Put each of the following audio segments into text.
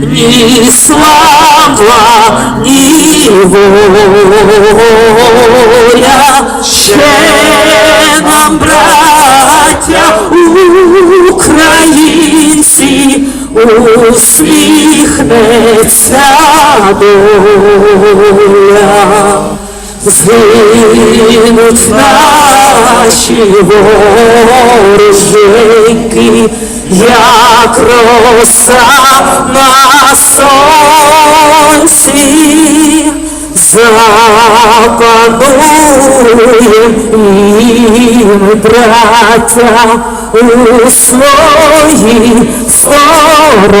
ні слава, ні воля, ще нам, браття українці, усміхнеться доля. Згинуть наші вороженьки, як роса на сонці, запануєм і ми, браття, у своїй сторонці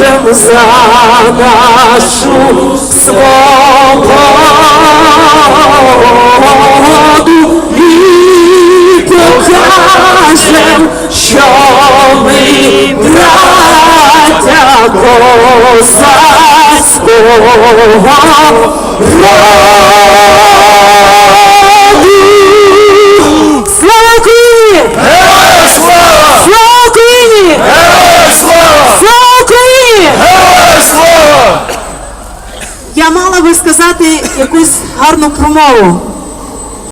положим за нашу свободу і покажем, що ми браття козацького роду. Мала би сказати якусь гарну промову,